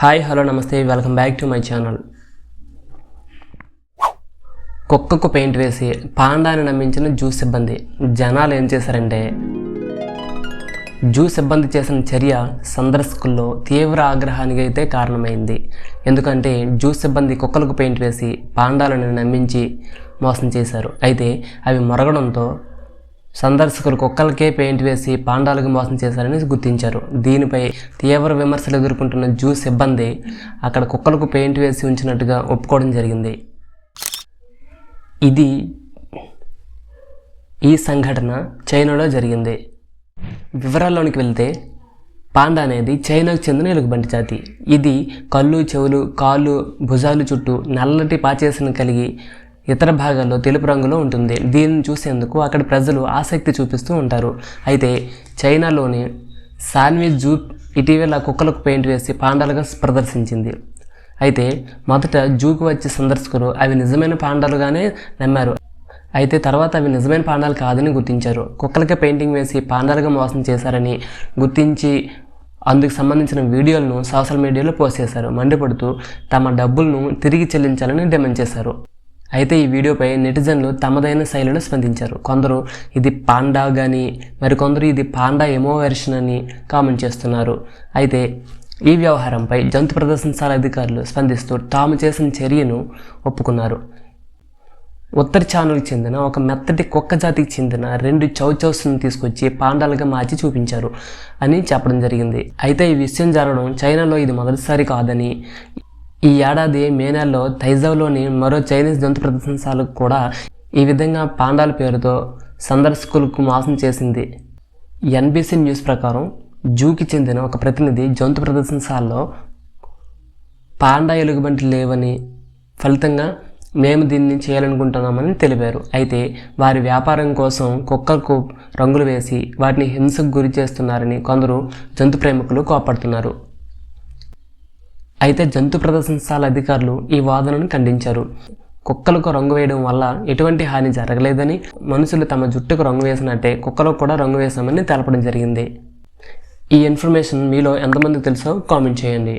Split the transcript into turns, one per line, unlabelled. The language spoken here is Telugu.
హాయ్ హలో నమస్తే welcome back to my channel. కుక్కకు పెయింట్ వేసి పాండాని నమ్మించిన జూ సిబ్బంది. జనాలు ఏం చేశారంటే జూ సిబ్బంది చేసిన చర్య సందర్శకుల్లో తీవ్ర ఆగ్రహానికి అయితే కారణమైంది. ఎందుకంటే జూ సిబ్బంది కుక్కలకు పెయింట్ వేసి పాండాలను నమ్మించి మోసం చేశారు. అయితే అవి మొరగడంతో సందర్శకులు కుక్కలకే పెయింట్ వేసి పాండాలకు మోసం చేశారని గుర్తించారు. దీనిపై తీవ్ర విమర్శలు ఎదుర్కొంటున్న జూ సిబ్బంది అక్కడ కుక్కలకు పెయింట్ వేసి ఉంచినట్టుగా ఒప్పుకోవడం జరిగింది. ఇది ఈ సంఘటన చైనాలో జరిగింది. వివరాల్లోనికి వెళ్తే పాండా అనేది చైనాకు చెందిన ఎలుగుబంటి జాతి. ఇది కళ్ళు చెవులు కాళ్ళు భుజాలు చుట్టూ నల్లటి పాచేసిన కలిగి ఇతర భాగాల్లో తెలుపు రంగులో ఉంటుంది. దీనిని చూసేందుకు అక్కడ ప్రజలు ఆసక్తి చూపిస్తూ ఉంటారు. అయితే చైనాలోని సాన్వి జూ ఇటీవల కుక్కలకు పెయింట్ వేసి పాండాలుగా ప్రదర్శించింది. అయితే మొదట జూకు వచ్చే సందర్శకులు అవి నిజమైన పాండాలుగానే నమ్మారు. అయితే తర్వాత అవి నిజమైన పాండాలు కాదని గుర్తించారు. కుక్కలకే పెయింటింగ్ వేసి పాండాలుగా మోసం చేశారని గుర్తించి అందుకు సంబంధించిన వీడియోలను సోషల్ మీడియాలో పోస్ట్ చేశారు. మండిపడుతూ తమ డబ్బులను తిరిగి చెల్లించాలని డిమాండ్ చేశారు. అయితే ఈ వీడియోపై నెటిజన్లు తమదైన శైలిలో స్పందించారు. కొందరు ఇది పాండా కానీ మరికొందరు ఇది పాండా ఎమో వెర్షన్ అని కామెంట్ చేస్తున్నారు. అయితే ఈ వ్యవహారంపై జంతు ప్రదర్శనశాల అధికారులు స్పందిస్తూ తాము చేసిన చర్యను ఒప్పుకున్నారు. ఉత్తర ఛానల్కి చెందిన ఒక మెత్తటి కుక్క జాతికి చెందిన రెండు చౌచౌస్ను తీసుకొచ్చి పాండాలుగా మార్చి చూపించారు అని చెప్పడం జరిగింది. అయితే ఈ విషయం జరగడం చైనాలో ఇది మొదటిసారి కాదని ఈ ఏడాది మే నెలలో తైజావ్లోని మరో చైనీస్ జంతు ప్రదర్శనశాలకు కూడా ఈ విధంగా పాండాల పేరుతో సందర్శకులకు మోసం చేసింది. ఎన్బీసీ న్యూస్ ప్రకారం జూకి చెందిన ఒక ప్రతినిధి జంతు ప్రదర్శనశాలలో పాండా ఎలుగుబంటి లేవని ఫలితంగా మేము దీన్ని చేయాలనుకుంటున్నామని తెలిపారు. అయితే వారి వ్యాపారం కోసం కుక్కలకు రంగులు వేసి వాటిని హింసకు గురి చేస్తున్నారని కొందరు జంతు ప్రేమికులు కోపడుతున్నారు అయితే జంతు ప్రదర్శనశాల అధికారులు ఈ వాదనను ఖండించారు. కుక్కలకు రంగు వేయడం వల్ల ఎటువంటి హాని జరగలేదని మనుషులు తమ జుట్టుకు రంగు వేసినట్టే కుక్కలకు కూడా రంగు వేసామని తెలపడం జరిగింది. ఈ ఇన్ఫర్మేషన్ మీలో ఎంతమందికి తెలుసో కామెంట్ చేయండి.